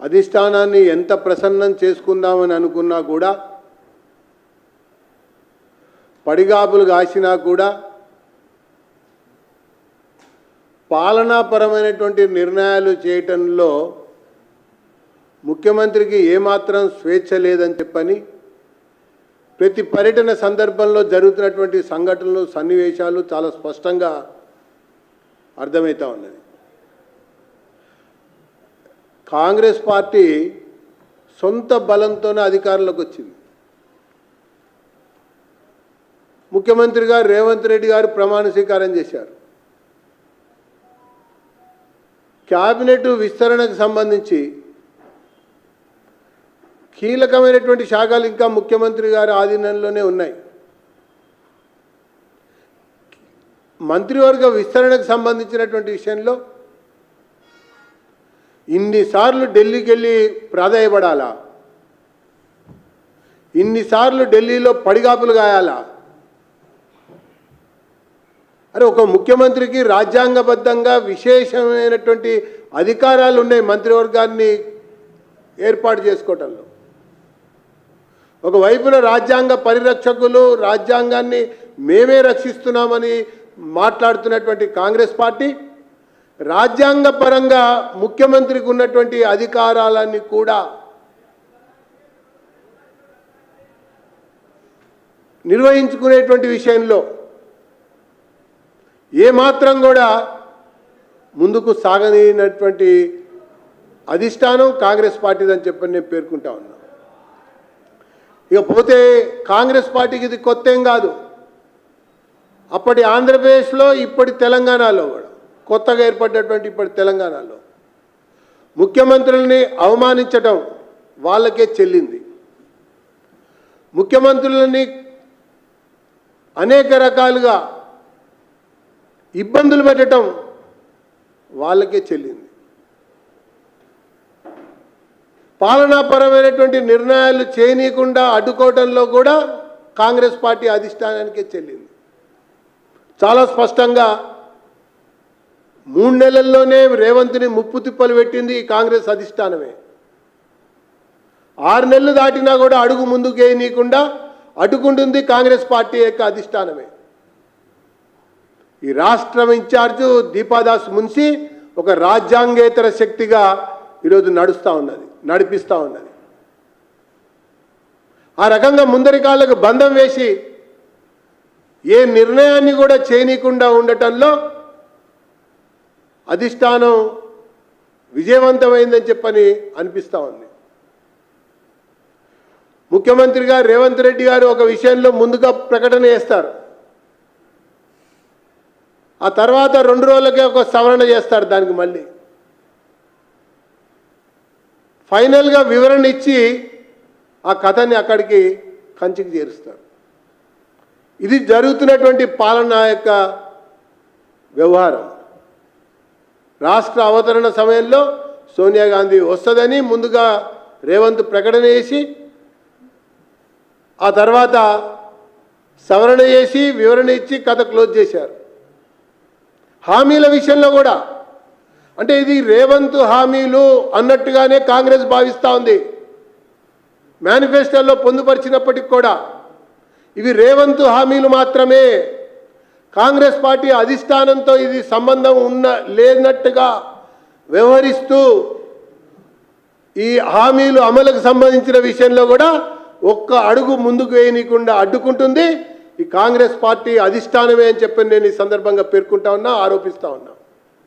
అధిష్టానాన్ని ఎంత ప్రసన్నం చేసుకుందామని అనుకున్నా కూడా పడిగాపులు కాసినా కూడా పాలనాపరమైనటువంటి నిర్ణయాలు చేయటంలో ముఖ్యమంత్రికి ఏమాత్రం స్వేచ్ఛ లేదని చెప్పని ప్రతి పర్యటన సందర్భంలో జరుగుతున్నటువంటి సంఘటనలు సన్నివేశాలు చాలా స్పష్టంగా అర్థమవుతా ఉన్నది. కాంగ్రెస్ పార్టీ సొంత బలంతోనే అధికారంలోకి వచ్చింది. ముఖ్యమంత్రి గారు రేవంత్ రెడ్డి గారు ప్రమాణ స్వీకారం చేశారు. క్యాబినెట్ విస్తరణకు సంబంధించి కీలకమైనటువంటి శాఖలు ఇంకా ముఖ్యమంత్రి గారి ఆధీనంలోనే ఉన్నాయి. మంత్రివర్గ విస్తరణకు సంబంధించినటువంటి విషయంలో ఇన్నిసార్లు ఢిల్లీకి వెళ్ళి ప్రాధాయపడాలా? ఇన్నిసార్లు ఢిల్లీలో పడిగాపులు గాయాలా? అరే ఒక ముఖ్యమంత్రికి రాజ్యాంగబద్ధంగా విశేషమైనటువంటి అధికారాలు ఉన్నాయి మంత్రివర్గాన్ని ఏర్పాటు చేసుకోవటంలో. ఒకవైపున రాజ్యాంగ పరిరక్షకులు రాజ్యాంగాన్ని మేమే రక్షిస్తున్నామని మాట్లాడుతున్నటువంటి కాంగ్రెస్ పార్టీ రాజ్యాంగ పరంగా ముఖ్యమంత్రికి ఉన్నటువంటి అధికారాలన్నీ కూడా నిర్వహించుకునేటువంటి విషయంలో ఏమాత్రం కూడా ముందుకు సాగనినటువంటి అధిష్టానం కాంగ్రెస్ పార్టీదని చెప్పని నేను పేర్కొంటా ఉన్నా. ఇకపోతే కాంగ్రెస్ పార్టీకి ఇది కొత్త ఏం కాదు. అప్పటి ఆంధ్రప్రదేశ్లో ఇప్పటి తెలంగాణలో కూడా కొత్తగా ఏర్పడ్డటువంటి ఇప్పటి తెలంగాణలో. ముఖ్యమంత్రుల్ని అవమానించటం వాళ్ళకే చెల్లింది. ముఖ్యమంత్రులని అనేక రకాలుగా ఇబ్బందులు పెట్టడం వాళ్ళకే చెల్లింది. పాలనాపరమైనటువంటి నిర్ణయాలు చేయనీయకుండా అడ్డుకోవడంలో కూడా కాంగ్రెస్ పార్టీ అధిష్టానానికే చెల్లింది. చాలా స్పష్టంగా మూడు నెలల్లోనే రేవంత్ని ముప్పు తిప్పలు పెట్టింది కాంగ్రెస్ అధిష్టానమే. ఆరు నెలలు దాటినా కూడా అడుగు ముందుకేయనీయకుండా అడ్డుకుంటుంది కాంగ్రెస్ పార్టీ యొక్క అధిష్టానమే. ఈ రాష్ట్రం ఇన్ఛార్జు దీపాదాస్ మున్సి ఒక రాజ్యాంగేతర శక్తిగా ఈరోజు నడుస్తూ ఉన్నది నడిపిస్తూ ఉన్నది. ఆ రకంగా ముందరి కాళ్ళకు బంధం వేసి ఏ నిర్ణయాన్ని కూడా చేయనీయకుండా ఉండటంలో అధిష్టానం విజయవంతమైందని చెప్పని అనిపిస్తూ ఉంది. ముఖ్యమంత్రిగా రేవంత్ రెడ్డి గారు ఒక విషయంలో ముందుగా ప్రకటన చేస్తారు. ఆ తర్వాత రెండు రోజులకే ఒక సవరణ చేస్తారు దానికి మళ్ళీ. ఫైనల్గా వివరణ ఇచ్చి ఆ కథని అక్కడికి కంచికి చేరుస్తారు. ఇది జరుగుతున్నటువంటి పాలన యొక్క వ్యవహారం. రాష్ట్ర అవతరణ సమయంలో సోనియా గాంధీ వస్తుందని ముందుగా రేవంత్ ప్రకటన చేసి ఆ తర్వాత సవరణ చేసి వివరణ ఇచ్చి కథ క్లోజ్ చేశారు. హామీల విషయంలో కూడా. అంటే ఇది రేవంత్ హామీలు అన్నట్టుగానే కాంగ్రెస్ భావిస్తూ ఉంది. మేనిఫెస్టోలో పొందుపరిచినప్పటికి కూడా ఇవి రేవంత్ హామీలు మాత్రమే. కాంగ్రెస్ పార్టీ అధిష్టానంతో ఇది సంబంధం ఉన్న లేనట్టుగా వ్యవహరిస్తూ ఈ హామీలు అమలుకు సంబంధించిన విషయంలో కూడా ఒక్క అడుగు ముందుకు వేయనీయకుండా అడ్డుకుంటుంది. ఈ కాంగ్రెస్ పార్టీ అధిష్టానమే అని చెప్పి నేను ఈ సందర్భంగా పేర్కొంటా ఉన్నా ఆరోపిస్తూ ఉన్నా.